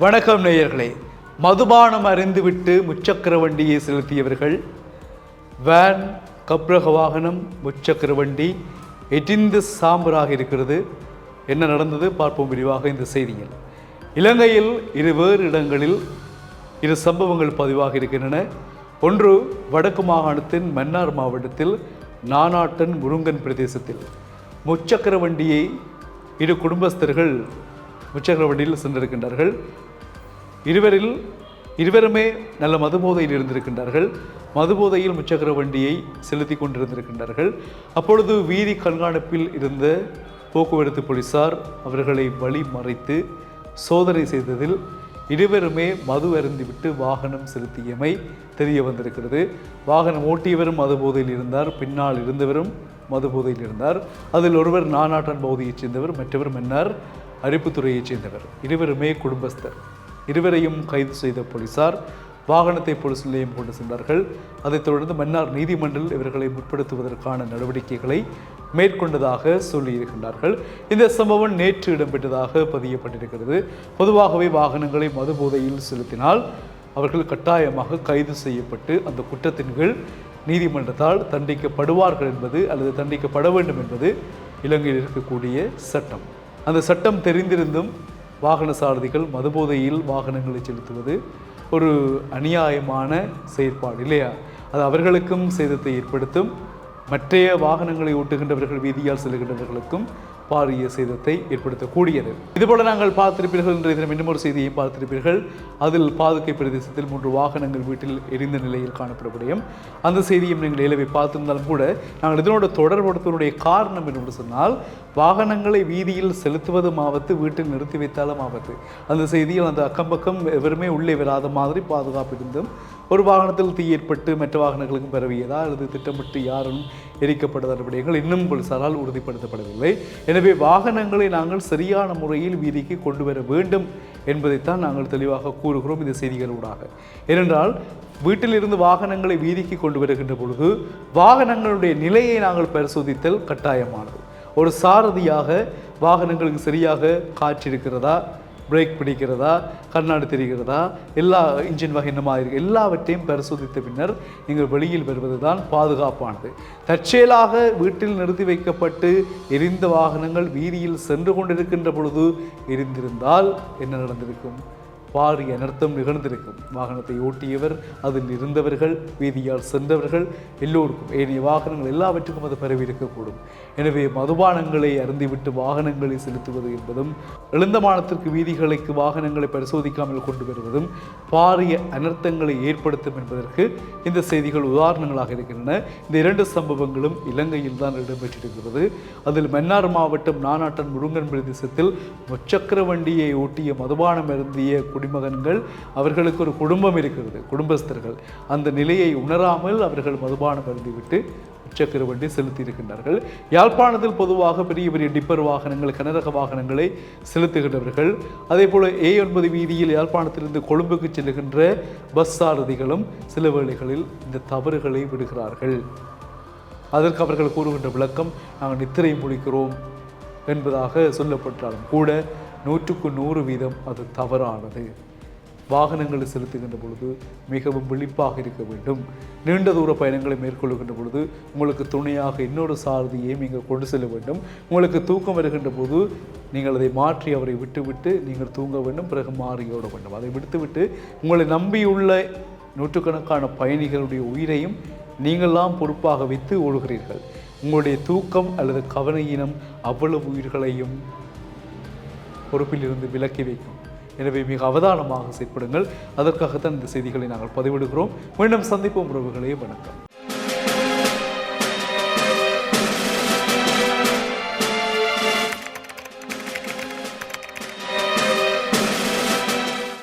வணக்கம் நேயர்களே. மதுபானம் அறிந்துவிட்டு முச்சக்கர வண்டியை செலுத்தியவர்கள் வேன் கப்ரக வாகனம் முச்சக்கர வண்டி எட்டிந்து சாம்பராக இருக்கிறது. என்ன நடந்தது? பார்ப்போம் விரிவாக இந்த செய்தியில். இலங்கையில் இரு வேறு இடங்களில் இரு சம்பவங்கள் பதிவாக இருக்கின்றன. ஒன்று வடக்கு மாகாணத்தின் மன்னார் மாவட்டத்தில் நானாட்டன் முருங்கன் பிரதேசத்தில். முச்சக்கர வண்டியை இரு குடும்பஸ்தர்கள் முச்சக்கர வண்டியில் சென்றிருக்கின்றார்கள். இருவரில் இருவருமே நல்ல மதுபோதையில் இருந்திருக்கின்றார்கள். மதுபோதையில் முச்சக்கர வண்டியை செலுத்தி கொண்டிருந்திருக்கின்றார்கள். அப்பொழுது வீதி கண்காணிப்பில் இருந்த போக்குவரத்து போலீசார் அவர்களை வழி மறைத்து சோதனை செய்ததில் இருவருமே மது அருந்திவிட்டு வாகனம் செலுத்தியமை தெரிய வந்திருக்கிறது. வாகனம் ஓட்டியவரும் மதுபோதையில் இருந்தார். பின்னால் இருந்தவரும் மதுபோதையில் இருந்தார். அதில் ஒருவர் நானாட்டன் பகுதியைச் சேர்ந்தவர் மற்றவர் மன்னார் அரிப்புத்துறையைச் சேர்ந்தவர். இருவருமே குடும்பஸ்தர். இருவரையும் கைது செய்த போலீசார் வாகனத்தை போலீஸ் நிலையம் கொண்டு சென்றார்கள். அதைத் தொடர்ந்து மன்னார் நீதிமன்றில் இவர்களை முற்படுத்துவதற்கான நடவடிக்கைகளை மேற்கொண்டதாக சொல்லியிருக்கின்றார்கள். இந்த சம்பவம் நேற்று இடம்பெற்றதாக பதியப்பட்டிருக்கிறது. பொதுவாகவே வாகனங்களை மதுபோதையில் செலுத்தினால் அவர்கள் கட்டாயமாக கைது செய்யப்பட்டு அந்த குற்றத்தின் கீழ் நீதிமன்றத்தால் தண்டிக்கப்படுவார்கள் என்பது அல்லது தண்டிக்கப்பட வேண்டும் என்பது இலங்கையில் இருக்கக்கூடிய சட்டம். அந்த சட்டம் தெரிந்திருந்தும் வாகன சாரதிகள் மதுபோதையில் வாகனங்களை செலுத்துவது ஒரு அநியாயமான செயற்பாடு இல்லையா? அது அவர்களுக்கும் சேதத்தை ஏற்படுத்தும். மற்றைய வாகனங்களை ஓட்டுகின்றவர்கள் வீதியால் செல்கின்றவர்களுக்கும் பாரிய சேதத்தை ஏற்படுத்தக்கூடியது. இதுபோல நாங்கள் பார்த்திருப்பீர்கள் இன்றைய தினம் இன்னும் ஒரு செய்தியை பார்த்திருப்பீர்கள். அதில் பாதுகை பிரதேசத்தில் மூன்று வாகனங்கள் வீட்டில் எரிந்த நிலையில் காணப்படக்கூடிய அந்த செய்தியும் நீங்கள் இலவை பார்த்திருந்தாலும் கூட நாங்கள் இதனோட தொடர்படுத்துவதனுடைய காரணம் என்று சொன்னால் வாகனங்களை வீதியில் செலுத்துவதும் ஆபத்து வீட்டில் நிறுத்தி வைத்தாலும் ஆபத்து. அந்த செய்தியில் அந்த அக்கம் பக்கம் எவருமே உள்ளே வராத மாதிரி பாதுகாப்பு இருந்தும் ஒரு வாகனத்தில் தீ ஏற்பட்டு மற்ற வாகனங்களுக்கும் பரவியதா? அல்லது திட்டமிட்டு யாரும் எரிக்கப்பட்ட விடயங்கள் இன்னும் போலீசாரால் உறுதிப்படுத்தப்படவில்லை. எனவே வாகனங்களை நாங்கள் சரியான முறையில் வீதிக்கு கொண்டு வர வேண்டும் என்பதைத்தான் நாங்கள் தெளிவாக கூறுகிறோம் இந்த செய்திகளூடாக. ஏனென்றால் வீட்டிலிருந்து வாகனங்களை வீதிக்கு கொண்டு வருகின்ற பொழுது வாகனங்களுடைய நிலையை நாங்கள் பரிசோதித்தல் கட்டாயமானது. ஒரு சாரதியாக வாகனங்களுக்கு சரியாக காற்று இருக்கிறதா பிரேக் பிடிக்கிறதா? கண்ணாடி தெரிகிறதா? எல்லா இன்ஜின் வகை என்னமாக இருக்கு? எல்லாவற்றையும் பரிசோதித்த பின்னர் நீங்கள் வெளியில் வருவது தான் பாதுகாப்பானது. தற்செயலாக வீட்டில் நிறுத்தி வைக்கப்பட்டு எரிந்த வாகனங்கள் வீதியில் சென்று கொண்டிருக்கின்ற பொழுது எரிந்திருந்தால் என்ன நடந்திருக்கும்? பாரிய அனர்த்தம் நிகழ்ந்திருக்கும். வாகனத்தை ஓட்டியவர் அதில் இருந்தவர்கள் வீதியால் சென்றவர்கள் எல்லோருக்கும் ஏனைய வாகனங்கள் எல்லாவற்றுக்கும் அது பரவி இருக்கக்கூடும் எனவே மதுபானங்களை அருந்திவிட்டு வாகனங்களை செலுத்துவது என்பதும் எழுந்தமானத்திற்கு வீதிகளுக்கு வாகனங்களை பரிசோதிக்காமல் கொண்டு வருவதும் பாரிய அனர்த்தங்களை ஏற்படுத்தும் என்பதற்கு இந்த செய்திகள் உதாரணங்களாக இருக்கின்றன. இந்த இரண்டு சம்பவங்களும் இலங்கையில் தான் இடம்பெற்றிருக்கிறது. அதில் மன்னார் மாவட்டம் நானாட்டன் முருங்கன் பிரதேசத்தில் முச்சக்கர வண்டியை ஓட்டிய மதுபானம் அருந்திய குடிமகன்கள் அவர்களுக்கு ஒரு குடும்பம் இருக்கிறது குடும்பஸ்தர்கள். அந்த நிலையை உணராமல் அவர்கள் மதுபானம் அருந்திவிட்டு முச்சக்கர வண்டி செலுத்தி இருக்கின்றார்கள் யாழ்ப்பாணத்தில் பொதுவாக பெரிய பெரிய டிப்பர் வாகனங்கள் கனரக வாகனங்களை செலுத்துகின்றவர்கள். அதே போல ஏ ஒன்பது வீதியில் யாழ்ப்பாணத்திலிருந்து கொழும்புக்கு செல்லுகின்ற பஸ் சாரதிகளும் சில வேளைகளில் இந்த தவறுகளை விடுகிறார்கள். அதற்கு அவர்கள் கூறுகின்ற விளக்கம் நாங்கள் நித்திரை முடிக்கிறோம் என்பதாக சொல்லப்பட்டாலும் கூட நூற்றுக்கு நூறு வீதம் அது தவறானது. வாகனங்களை செலுத்துகின்ற பொழுது மிகவும் விழிப்பாக இருக்க வேண்டும். நீண்ட தூர பயணங்களை மேற்கொள்கின்ற பொழுது உங்களுக்கு துணையாக இன்னொரு சாரதியை நீங்கள் கொண்டு செல்ல வேண்டும். உங்களுக்கு தூக்கம் வருகின்ற போது நீங்கள் அதை மாற்றி அவரை விட்டுவிட்டு நீங்கள் தூங்க வேண்டும். பிறகு மாறியோட வேண்டும். அதை விடுத்துவிட்டு உங்களை நம்பியுள்ள நூற்றுக்கணக்கான பயணிகளுடைய உயிரையும் நீங்கள்லாம் பொறுப்பாக வைத்து ஓடுகிறீர்கள். உங்களுடைய தூக்கம் அல்லது கவனையினம் அவ்வளவு உயிர்களையும் பொறுப்பிலிருந்து விலக்கி வைக்கும். எனவே மிக அவதானமாக செயற்படுங்கள். அதற்காகத்தான் இந்த செய்திகளை நாங்கள் பதிவிடுகிறோம். மீண்டும் சந்திப்போம் உறவுகளே. வணக்கம்.